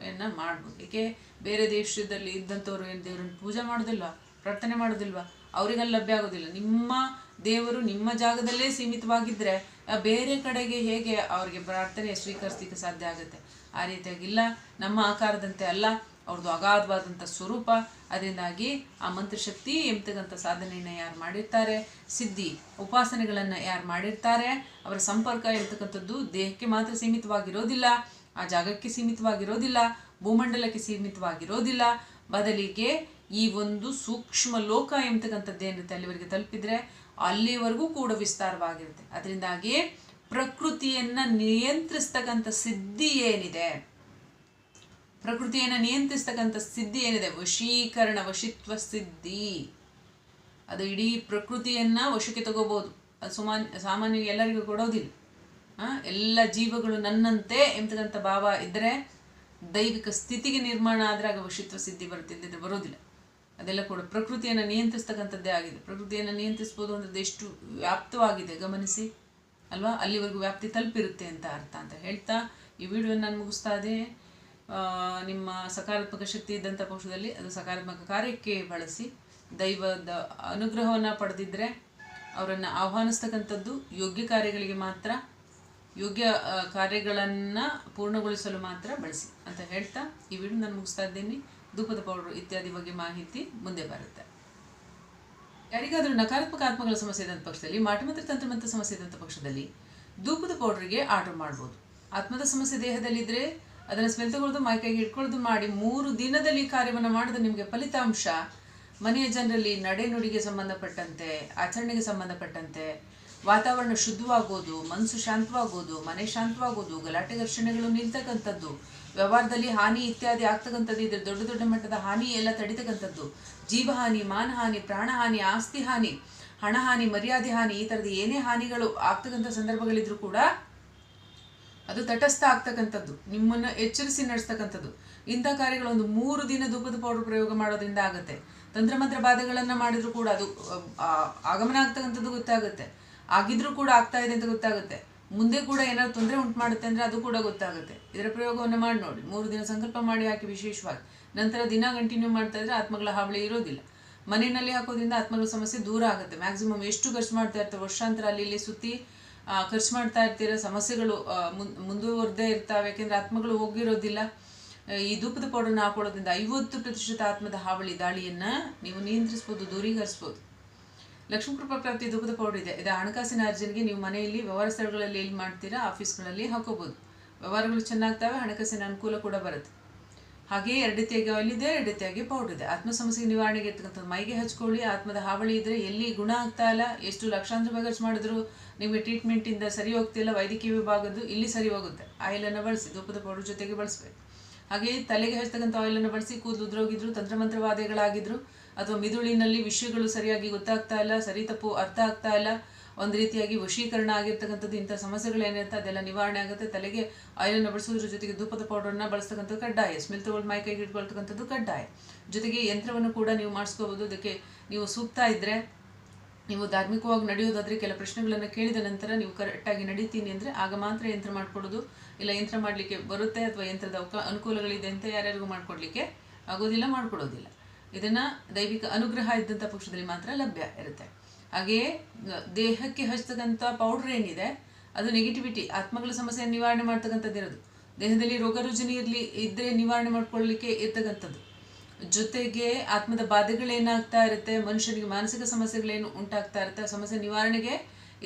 ಚಿಕಿತ್ಸೆಯನ್ನು ಮಾಡ್ಬೋದು ಏಕೆ ಬೇರೆ ದೇಶದಲ್ಲಿ ಇದ್ದಂಥವ್ರು ಏನು ದೇವರನ್ನು ಪೂಜೆ ಮಾಡೋದಿಲ್ವಾ? ಪ್ರಾರ್ಥನೆ ಮಾಡೋದಿಲ್ವಾ? ಅವರಿಗೆಲ್ಲ ಲಭ್ಯ ಆಗೋದಿಲ್ಲ. ನಿಮ್ಮ ದೇವರು ನಿಮ್ಮ ಜಾಗದಲ್ಲೇ ಸೀಮಿತವಾಗಿದ್ದರೆ ಬೇರೆ ಕಡೆಗೆ ಹೇಗೆ ಅವರಿಗೆ ಪ್ರಾರ್ಥನೆ ಸ್ವೀಕರಿಸಲಿಕ್ಕೆ ಸಾಧ್ಯ ಆಗುತ್ತೆ? ಆ ರೀತಿಯಾಗಿಲ್ಲ ನಮ್ಮ ಆಕಾರದಂತೆ ಅಲ್ಲ. ಅವ್ರದ್ದು ಅಗಾಧವಾದಂಥ ಸ್ವರೂಪ. ಅದರಿಂದಾಗಿ ಆ ಮಂತ್ರಶಕ್ತಿ ಎಂಬತಕ್ಕಂಥ ಸಾಧನೆಯನ್ನು ಯಾರು ಮಾಡಿರ್ತಾರೆ? ಸಿದ್ಧಿ, ಉಪಾಸನೆಗಳನ್ನು ಯಾರು ಮಾಡಿರ್ತಾರೆ? ಅವರ ಸಂಪರ್ಕ ಇರ್ತಕ್ಕಂಥದ್ದು ದೇಹಕ್ಕೆ ಮಾತ್ರ ಸೀಮಿತವಾಗಿರೋದಿಲ್ಲ. ಆ ಜಾಗಕ್ಕೆ ಸೀಮಿತವಾಗಿರೋದಿಲ್ಲ, ಭೂಮಂಡಲಕ್ಕೆ ಸೀಮಿತವಾಗಿರೋದಿಲ್ಲ. ಬದಲಿಗೆ ಈ ಒಂದು ಸೂಕ್ಷ್ಮ ಲೋಕ ಎಂಬತಕ್ಕಂಥದ್ದು ಏನಿರುತ್ತೆ ಅಲ್ಲಿವರೆಗೆ ತಲುಪಿದ್ರೆ ಅಲ್ಲಿವರೆಗೂ ಕೂಡ ವಿಸ್ತಾರವಾಗಿರುತ್ತೆ. ಅದರಿಂದಾಗಿ ಪ್ರಕೃತಿಯನ್ನು ನಿಯಂತ್ರಿಸ್ತಕ್ಕಂಥ ಸಿದ್ಧಿ ಏನಿದೆ? ಪ್ರಕೃತಿಯನ್ನು ನಿಯಂತ್ರಿಸ್ತಕ್ಕಂಥ ಸಿದ್ಧಿ ಏನಿದೆ? ವಶೀಕರಣ, ವಶಿತ್ವ ಸಿದ್ಧಿ. ಅದು ಇಡೀ ಪ್ರಕೃತಿಯನ್ನು ವಶಕ್ಕೆ ತಗೋಬೋದು. ಅದು ಸುಮಾನ್ ಸಾಮಾನ್ಯ ಎಲ್ಲರಿಗೂ ಕೊಡೋದಿಲ್ಲ. ಎಲ್ಲ ಜೀವಗಳು ನನ್ನಂತೆ ಎಂತಕ್ಕಂಥ ಭಾವ ಇದ್ದರೆ ದೈವಿಕ ಸ್ಥಿತಿಗೆ ನಿರ್ಮಾಣ ಆದರೆ ಆಗ ವಶಿತ್ವ ಸಿದ್ಧಿ ಬರುತ್ತೆ ಬರೋದಿಲ್ಲ. ಅದೆಲ್ಲ ಕೂಡ ಪ್ರಕೃತಿಯನ್ನು ನಿಯಂತ್ರಿಸ್ತಕ್ಕಂಥದ್ದೇ ಆಗಿದೆ. ಪ್ರಕೃತಿಯನ್ನು ನಿಯಂತ್ರಿಸ್ಬೋದು ಅಂತದ್ದು ಎಷ್ಟು ವ್ಯಾಪ್ತವಾಗಿದೆ, ಗಮನಿಸಿ. ಅಲ್ವಾ? ಅಲ್ಲಿವರೆಗೂ ವ್ಯಾಪ್ತಿ ತಲುಪಿರುತ್ತೆ ಅಂತ ಅರ್ಥ ಅಂತ ಹೇಳ್ತಾ ಈ ವಿಡಿಯೋ ನಾನು ಮುಗಿಸ್ತಾ ನಿಮ್ಮ ಸಕಾರಾತ್ಮಕ ಶಕ್ತಿ ಇದ್ದಂಥ ಪಕ್ಷದಲ್ಲಿ ಅದು ಸಕಾರಾತ್ಮಕ ಕಾರ್ಯಕ್ಕೆ ಬಳಸಿ ದೈವದ ಅನುಗ್ರಹವನ್ನು ಪಡೆದಿದ್ದರೆ ಅವರನ್ನು ಆಹ್ವಾನಿಸ್ತಕ್ಕಂಥದ್ದು ಯೋಗ್ಯ ಕಾರ್ಯಗಳಿಗೆ ಮಾತ್ರ. ಯೋಗ್ಯ ಕಾರ್ಯಗಳನ್ನು ಪೂರ್ಣಗೊಳಿಸಲು ಮಾತ್ರ ಬಳಸಿ. ಅಂತ ಹೇಳ್ತಾ ಈ ವಿಡಿಯೋ ನಾನು ಮುಗಿಸ್ತಾ ಇದ್ದೀನಿ. ಧೂಪದ ಪೌಡರ್ ಇತ್ಯಾದಿ ಬಗ್ಗೆ ಮಾಹಿತಿ ಮುಂದೆ ಬರುತ್ತೆ. ಯಾರಿಗಾದರೂ ನಕಾರಾತ್ಮಕ ಆತ್ಮಗಳ ಸಮಸ್ಯೆ ಇದ್ದಂಥ ಪಕ್ಷದಲ್ಲಿ ಮಾಟಮಂತ್ರ ತಂತ್ರಮಂತ್ರ ಸಮಸ್ಯೆ ಇದ್ದಂಥ ಪಕ್ಷದಲ್ಲಿ ಧೂಪದ ಪೌಡ್ರಿಗೆ ಆರ್ಡರ್ ಮಾಡ್ಬೋದು. ಆತ್ಮದ ಸಮಸ್ಯೆ ದೇಹದಲ್ಲಿದ್ದರೆ ಅದನ್ನು ಸ್ಮೆಲ್ ತಗೊಳ್ಳೋದು ಮೈಕೈಗೆ ಇಟ್ಕೊಳ್ಳೋದು ಮಾಡಿ ಮೂರು ದಿನದಲ್ಲಿ ಕಾರ್ಯವನ್ನು ಮಾಡಿದ್ರೆ ನಿಮಗೆ ಫಲಿತಾಂಶ. ಮನೆಯ ಜನರಲ್ಲಿ ನಡೆನುಡಿಗೆ ಸಂಬಂಧಪಟ್ಟಂತೆ, ಆಚರಣೆಗೆ ಸಂಬಂಧಪಟ್ಟಂತೆ ವಾತಾವರಣ ಶುದ್ಧವಾಗೋದು, ಮನಸ್ಸು ಶಾಂತವಾಗೋದು, ಮನೆ ಶಾಂತವಾಗೋದು, ಗಲಾಟೆ ಘರ್ಷಣೆಗಳು ನಿಲ್ತಕ್ಕಂಥದ್ದು, ವ್ಯವಹಾರದಲ್ಲಿ ಹಾನಿ ಇತ್ಯಾದಿ ಆಗ್ತಕ್ಕಂಥದ್ದು, ಇದ್ರೆ ದೊಡ್ಡ ದೊಡ್ಡ ಮಟ್ಟದ ಹಾನಿ ಎಲ್ಲ ತಡಿತಕ್ಕಂಥದ್ದು ಜೀವಹಾನಿ ಮಾನಹಾನಿ ಪ್ರಾಣಹಾನಿ ಆಸ್ತಿ ಹಾನಿ ಹಣಹಾನಿ ಮರ್ಯಾದೆ ಹಾನಿ, ಈ ಥರದ ಏನೇ ಹಾನಿಗಳು ಆಗ್ತಕ್ಕಂಥ ಸಂದರ್ಭಗಳಿದ್ರೂ ಕೂಡ ಅದು ತಟಸ್ಥ ಆಗ್ತಕ್ಕಂಥದ್ದು, ನಿಮ್ಮನ್ನ ಎಚ್ಚರಿಸಿ ನಡೆಸ್ತಕ್ಕಂಥದ್ದು. ಇಂಥ ಕಾರ್ಯಗಳು ಒಂದು ಮೂರು ದಿನ ಧೂಪದ ಪೌಡರ್ ಪ್ರಯೋಗ ಮಾಡೋದ್ರಿಂದ ಆಗುತ್ತೆ. ತಂತ್ರಮಂತ್ರ ಬಾಧೆಗಳನ್ನು ಮಾಡಿದ್ರು ಕೂಡ ಅದು ಆಗಮನ ಆಗ್ತಕ್ಕಂಥದ್ದು ಗೊತ್ತಾಗುತ್ತೆ. ಆಗಿದ್ರೂ ಕೂಡ ಆಗ್ತಾ ಇದೆ ಅಂತ ಗೊತ್ತಾಗುತ್ತೆ. ಮುಂದೆ ಕೂಡ ಏನಾದ್ರು ತೊಂದರೆ ಉಂಟು ಮಾಡುತ್ತೆ ಅಂದ್ರೆ ಅದು ಕೂಡ ಗೊತ್ತಾಗುತ್ತೆ. ಇದರ ಪ್ರಯೋಗವನ್ನು ಮಾಡಿ ನೋಡಿ. ಮೂರು ದಿನ ಸಂಕಲ್ಪ ಮಾಡಿ ಹಾಕಿ ವಿಶೇಷವಾಗಿ. ನಂತರ ದಿನ ಕಂಟಿನ್ಯೂ ಮಾಡ್ತಾ ಇದ್ರೆ ಆತ್ಮಗಳ ಹಾವಳಿ ಇರೋದಿಲ್ಲ. ಮನೆಯಲ್ಲಿ ಹಾಕೋದ್ರಿಂದ ಆತ್ಮಗಳ ಸಮಸ್ಯೆ ದೂರ ಆಗುತ್ತೆ. ಮ್ಯಾಕ್ಸಿಮಮ್ ಎಷ್ಟು ಖರ್ಚು ಮಾಡ್ತಾ ಇರ್ತಾರೆ ವರ್ಷಾಂತರ ಅಲ್ಲಿ ಇಲ್ಲಿ ಸುತ್ತಿ ಖರ್ಚು ಮಾಡ್ತಾ ಇರ್ತೀರ. ಸಮಸ್ಯೆಗಳು ಮುಂದುವರೆದೇ ಇರ್ತಾವೆ. ಯಾಕೆಂದ್ರೆ ಆತ್ಮಗಳು ಹೋಗಿರೋದಿಲ್ಲ. ಈ ಧೂಪದ ಪೌಡರ್ನ ಹಾಕೊಳ್ಳೋದ್ರಿಂದ ಐವತ್ತು ಪ್ರತಿಶತ ಆತ್ಮದ ಹಾವಳಿ ದಾಳಿಯನ್ನ ನೀವು ನಿಯಂತ್ರಿಸ್ಬೋದು, ದೂರೀಕರಿಸ್ಬೋದು. ಲಕ್ಷ್ಮೀ ಕೃಪಾ ಪ್ರಾಪ್ತಿ ದುಃಖದ ಪೌಡರ್ ಇದೆ. ಇದು. ಹಣಕಾಸಿನ ಅರ್ಜನೆಗೆ ನೀವು ಮನೆಯಲ್ಲಿ ವ್ಯವಹಾರ ಸ್ಥಳಗಳಲ್ಲಿ ಎಲ್ಲಿ ಮಾಡ್ತೀರಾ, ಆಫೀಸ್ಗಳಲ್ಲಿ ಹಾಕೋಬಹುದು ವ್ಯವಹಾರಗಳು ಚೆನ್ನಾಗ್ತವೆ, ಹಣಕಾಸಿನ ಅನುಕೂಲ ಕೂಡ ಬರುತ್ತೆ. ಹಾಗೆಯೇ ಎರಡು ರೀತಿಯಾಗಿ ಆಯಿಲ್ ಇದೆ ಎರಡು ರೀತಿಯಾಗಿ ಪೌಡರ್ ಇದೆ. ಆತ್ಮ ಸಮಸ್ಯೆ ನಿವಾರಣೆಗೆ ಇರ್ತಕ್ಕಂಥದ್ದು ಮೈಗೆ ಹಚ್ಕೊಳ್ಳಿ, ಆತ್ಮದ ಹಾವಳಿ ಇದ್ರೆ ಎಲ್ಲಿ ಗುಣ ಆಗ್ತಾ ಇಲ್ಲ, ಎಷ್ಟು ಲಕ್ಷಾಂತರ ರೂಪಾಯಿ ಖರ್ಚು ಮಾಡಿದ್ರು ನಿಮಗೆ ಟ್ರೀಟ್ಮೆಂಟಿಂದ ಸರಿ ಹೋಗ್ತಿಲ್ಲ ವೈದ್ಯಕೀಯ ವಿಭಾಗದ್ದು ಇಲ್ಲಿ ಸರಿ ಹೋಗುತ್ತೆ. ಆಯಿಲನ್ನು ಬಳಸಿ ಧೂಪದ ಪೌಡರ್ ಜೊತೆಗೆ ಬಳಸಬೇಕು. ಹಾಗೆಯೇ ತಲೆಗೆ ಹಚ್ತಕ್ಕಂಥ ಆಯಿಲನ್ನು ಬಳಸಿ, ಕೂದಲು ಉದ್ರೋಗಿದ್ರು, ತಂತ್ರಮಂತ್ರವಾದಿಗಳಾಗಿದ್ರು ಅಥವಾ ಮಿದುಳಿನಲ್ಲಿ ವಿಷಯಗಳು ಸರಿಯಾಗಿ ಗೊತ್ತಾಗ್ತಾ ಇಲ್ಲ, ಸರಿ ತಪ್ಪು ಅರ್ಥ ಆಗ್ತಾ ಇಲ್ಲ, ಒಂದು ರೀತಿಯಾಗಿ ವಶೀಕರಣ ಆಗಿರ್ತಕ್ಕಂಥದ್ದು ಇಂಥ ಸಮಸ್ಯೆಗಳು ಏನಿರುತ್ತೆ ಅದೆಲ್ಲ ನಿವಾರಣೆ ಆಗುತ್ತೆ. ತಲೆಗೆ ಆಯಿಲನ್ನು ಬಳಸೋದ್ರ ಜೊತೆಗೆ ಧೂಪದ ಪೌಡರ್ನ ಬಳಸ್ತಕ್ಕಂಥದ್ದು ಕಡ್ಡಾಯ, ಸ್ಮೆಲ್ ತಗೊಳ್ಳಿ ಮೈ ಕೈಗೆ ಇಟ್ಕೊಳ್ತಕ್ಕಂಥದ್ದು ಕಡ್ಡಾಯ. ಜೊತೆಗೆ ಯಂತ್ರವನ್ನು ಕೂಡ ನೀವು ಮಾಡಿಸ್ಕೋಬೋದು ಅದಕ್ಕೆ ನೀವು ಸೂಕ್ತ ಇದ್ದರೆ ನೀವು ಧಾರ್ಮಿಕವಾಗಿ ನಡೆಯೋದಾದರೆ ಕೆಲ ಪ್ರಶ್ನೆಗಳನ್ನು ಕೇಳಿದ ನಂತರ ನೀವು ಕರೆಕ್ಟಾಗಿ ನಡೀತೀನಿ ಅಂದರೆ ಆಗ ಮಾತ್ರ ಯಂತ್ರ ಮಾಡಿಕೊಡೋದು ಇಲ್ಲ, ಯಂತ್ರ ಮಾಡಲಿಕ್ಕೆ ಬರುತ್ತೆ ಅಥವಾ ಯಂತ್ರದ ಅನುಕೂಲಗಳಿದೆ ಅಂತ ಯಾರ್ಯಾರಿಗೂ ಮಾಡಿಕೊಡ್ಲಿಕ್ಕೆ ಆಗೋದಿಲ್ಲ, ಮಾಡ್ಕೊಡೋದಿಲ್ಲ. ಇದನ್ನು ದೈವಿಕ ಅನುಗ್ರಹ ಇದ್ದಂಥ ಪಕ್ಷದಲ್ಲಿ ಮಾತ್ರ ಲಭ್ಯ ಇರುತ್ತೆ. ಹಾಗೆಯೇ ದೇಹಕ್ಕೆ ಹಚ್ಚತಕ್ಕಂಥ ಪೌಡ್ರ್ ಏನಿದೆ, ಅದು ನೆಗೆಟಿವಿಟಿ ಆತ್ಮಗಳ ಸಮಸ್ಯೆ ನಿವಾರಣೆ ಮಾಡ್ತಕ್ಕಂಥದ್ದು ಇರೋದು. ದೇಹದಲ್ಲಿ ರೋಗ ರುಜಿನಿ ಇರಲಿ ಇದ್ದರೆ ನಿವಾರಣೆ ಮಾಡ್ಕೊಳ್ಳಿಕ್ಕೆ ಇರ್ತಕ್ಕಂಥದ್ದು ಜೊತೆಗೆ ಆತ್ಮದ ಬಾಧೆಗಳೇನಾಗ್ತಾ ಇರುತ್ತೆ, ಮನುಷ್ಯನಿಗೆ ಮಾನಸಿಕ ಸಮಸ್ಯೆಗಳೇನು ಉಂಟಾಗ್ತಾ ಇರುತ್ತೆ ಸಮಸ್ಯೆ ನಿವಾರಣೆಗೆ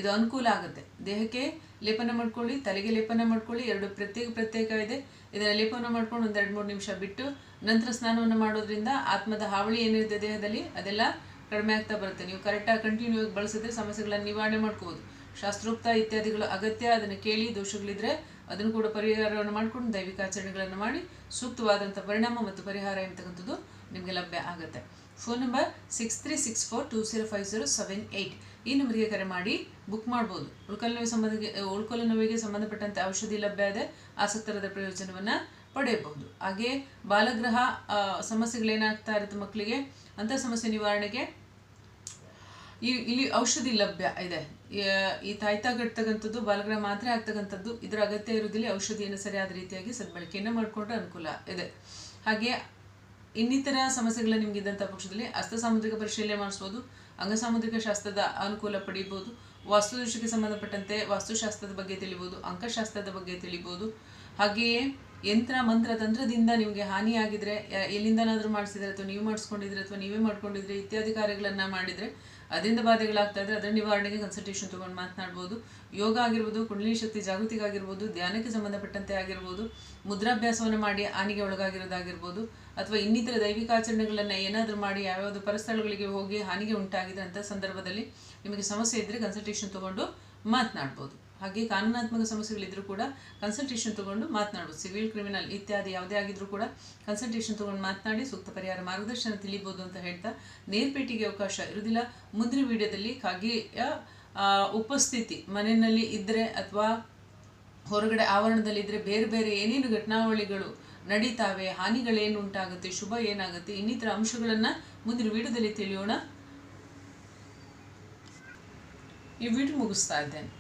ಇದು ಅನುಕೂಲ ಆಗುತ್ತೆ. ದೇಹಕ್ಕೆ ಲೇಪನ ಮಾಡ್ಕೊಳ್ಳಿ, ತಲೆಗೆ ಲೇಪನ ಮಾಡ್ಕೊಳ್ಳಿ, ಎರಡು ಪ್ರತ್ಯೇಕ ಪ್ರತ್ಯೇಕ ಇದೆ ಇದನ್ನ ಲೇಪನ ಮಾಡ್ಕೊಂಡು ಒಂದು ಎರಡು ಮೂರು ನಿಮಿಷ ಬಿಟ್ಟು ನಂತರ ಸ್ನಾನವನ್ನು ಮಾಡೋದ್ರಿಂದ ಆತ್ಮದ ಹಾವಳಿ ಏನಿರುತ್ತೆ ದೇಹದಲ್ಲಿ? ಅದೆಲ್ಲ ಕಡಿಮೆ ಆಗ್ತಾ ಬರುತ್ತೆ. ನೀವು ಕರೆಕ್ಟಾಗಿ ಕಂಟಿನ್ಯೂ ಆಗಿ ಬಳಸಿದ್ರೆ ಸಮಸ್ಯೆಗಳನ್ನು ನಿವಾರಣೆ ಮಾಡ್ಕೋಬೋದು. ಶಾಸ್ತ್ರೋಕ್ತ ಇತ್ಯಾದಿಗಳು ಅಗತ್ಯ. ಅದನ್ನು ಕೇಳಿ ದೋಷಗಳಿದ್ರೆ ಅದನ್ನು ಕೂಡ ಪರಿಹಾರವನ್ನು ಮಾಡಿಕೊಂಡು ದೈವಿಕ ಆಚರಣೆಗಳನ್ನು ಮಾಡಿ ಸೂಕ್ತವಾದಂಥ ಪರಿಣಾಮ ಮತ್ತು ಪರಿಹಾರ ಎಂತಕ್ಕಂಥದ್ದು ನಿಮಗೆ ಲಭ್ಯ ಆಗುತ್ತೆ. Phone number six three six four two zero five zero seven eight ಈ ನಂಬರಿಗೆ ಕರೆ ಮಾಡಿ ಬುಕ್ ಮಾಡ್ಬೋದು. ಉಳ್ಕಲ್ ನೋವಿಗೆ ಸಂಬಂಧ ಉಳ್ಕಲ್ ನೋವಿಗೆ ಸಂಬಂಧಪಟ್ಟಂತೆ ಔಷಧಿ ಲಭ್ಯ ಇದೆ. ಆಸಕ್ತರದ ಪ್ರಯೋಜನವನ್ನು ಪಡೆಯಬಹುದು. ಹಾಗೆ ಬಾಲಗ್ರಹ ಆ, ಸಮಸ್ಯೆಗಳೇನಾಗ್ತಾ ಇರುತ್ತೆ ಮಕ್ಕಳಿಗೆ? ಅಂಥ ಸಮಸ್ಯೆ ನಿವಾರಣೆಗೆ ಈ ಇಲ್ಲಿ ಔಷಧಿ ಲಭ್ಯ ಇದೆ. ಈ- ತಾಯ್ತಾಗಿರ್ತಕ್ಕಂಥದ್ದು ಬಾಲಗ್ರಹ ಮಾತ್ರ ಆಗ್ತಕ್ಕಂಥದ್ದು ಇದರ ಅಗತ್ಯ ಇರುವುದಿಲ್ಲ ಔಷಧಿಯನ್ನು ಸರಿಯಾದ ರೀತಿಯಾಗಿ ಸದ್ಬಳಕೆಯನ್ನು ಮಾಡಿಕೊಂಡ್ರೆ ಅನುಕೂಲ ಇದೆ. ಹಾಗೆ ಇನ್ನಿತರ ಸಮಸ್ಯೆಗಳು ನಿಮ್ಗೆ ಇದ್ದಂಥ ಪಕ್ಷದಲ್ಲಿ ಹಸ್ತ ಸಾಮುದ್ರಿಕ ಪರಿಶೀಲನೆ ಮಾಡಿಸ್ಬೋದು ಅಂಗಸಾಮುದ್ರಿಕ ಶಾಸ್ತ್ರದ ಅನುಕೂಲ ಪಡೀಬೋದು ವಾಸ್ತುದೋಷಕ್ಕೆ ಸಂಬಂಧಪಟ್ಟಂತೆ ವಾಸ್ತುಶಾಸ್ತ್ರದ ಬಗ್ಗೆ ತಿಳಿಬೋದು ಅಂಕಶಾಸ್ತ್ರದ ಬಗ್ಗೆ ತಿಳಿಬೋದು. ಹಾಗೆಯೇ ಯಂತ್ರ ಮಂತ್ರ ತಂತ್ರದಿಂದ ನಿಮಗೆ ಹಾನಿಯಾಗಿದ್ರೆ ಎಲ್ಲಿಂದನಾದರೂ ಮಾಡಿಸಿದ್ರೆ ಅಥವಾ ನೀವು ಮಾಡಿಸ್ಕೊಂಡಿದ್ರೆ ಅಥವಾ ನೀವೇ ಮಾಡ್ಕೊಂಡಿದ್ರೆ ಇತ್ಯಾದಿ ಕಾರ್ಯಗಳನ್ನು ಮಾಡಿದರೆ, ಅದರಿಂದ ಬಾಧೆಗಳಾಗ್ತಾ ಇದ್ರೆ ಅದರ ನಿವಾರಣೆಗೆ ಕನ್ಸಲ್ಟೇಷನ್ ತೊಗೊಂಡು ಮಾತನಾಡ್ಬೋದು. ಯೋಗ ಆಗಿರ್ಬೋದು, ಕುಂಡಲಿನಿ ಶಕ್ತಿ ಜಾಗೃತಿಗಾಗಿರ್ಬೋದು ಧ್ಯಾನಕ್ಕೆ ಸಂಬಂಧಪಟ್ಟಂತೆ ಆಗಿರ್ಬೋದು, ಮುದ್ರಾಭ್ಯಾಸವನ್ನು ಮಾಡಿ ಹಾನಿಗೆ ಒಳಗಾಗಿರೋದಾಗಿರ್ಬೋದು, ಅಥವಾ ಇನ್ನಿತರ ದೈವಿಕ ಆಚರಣೆಗಳನ್ನು ಏನಾದರೂ ಮಾಡಿ ಯಾವ್ಯಾವುದು ಪರಸ್ಥಳಗಳಿಗೆ ಹೋಗಿ ಹಾನಿಗೆ ಉಂಟಾಗಿದೆ ಅಂತ ಸಂದರ್ಭದಲ್ಲಿ ನಿಮಗೆ ಸಮಸ್ಯೆ ಇದ್ದರೆ ಕನ್ಸಲ್ಟೇಷನ್ ತೊಗೊಂಡು ಮಾತನಾಡ್ಬೋದು. ಹಾಗೆ ಕಾನೂನಾತ್ಮಕ ಸಮಸ್ಯೆಗಳಿದ್ರೂ ಕೂಡ ಕನ್ಸಲ್ಟೇಷನ್ ತೊಗೊಂಡು ಮಾತನಾಡಬಹುದು ಸಿವಿಲ್ ಕ್ರಿಮಿನಲ್ ಇತ್ಯಾದಿ ಯಾವುದೇ ಆಗಿದ್ರೂ ಕೂಡ ಕನ್ಸಲ್ಟೇಷನ್ ತೊಗೊಂಡು ಮಾತನಾಡಿ ಸೂಕ್ತ ಪರಿಹಾರ ಮಾರ್ಗದರ್ಶನ ತಿಳಿಬೋದು ಅಂತ ಹೇಳ್ತಾ ನೇರ್ಪೇಟಿಗೆ ಅವಕಾಶ ಇರುವುದಿಲ್ಲ. ಮುಂದಿನ ವಿಡಿಯೋದಲ್ಲಿ ಕಾಗೆಯ ಉಪಸ್ಥಿತಿ ಮನೆಯಲ್ಲಿ ಇದ್ದರೆ ಅಥವಾ ಹೊರಗಡೆ ಆವರಣದಲ್ಲಿದ್ದರೆ ಬೇರೆ ಬೇರೆ ಏನೇನು ಘಟನಾವಳಿಗಳು ನಡೀತಾವೆ, ಹಾನಿಗಳೇನು ಉಂಟಾಗುತ್ತೆ, ಶುಭ ಏನಾಗುತ್ತೆ, ಇನ್ನಿತರ ಅಂಶಗಳನ್ನು ಮುಂದಿನ ವಿಡಿಯೋದಲ್ಲಿ ತಿಳಿಯೋಣ. ಈ ವಿಡಿಯೋ ಮುಗಿಸ್ತಾ ಇದ್ದೇನೆ.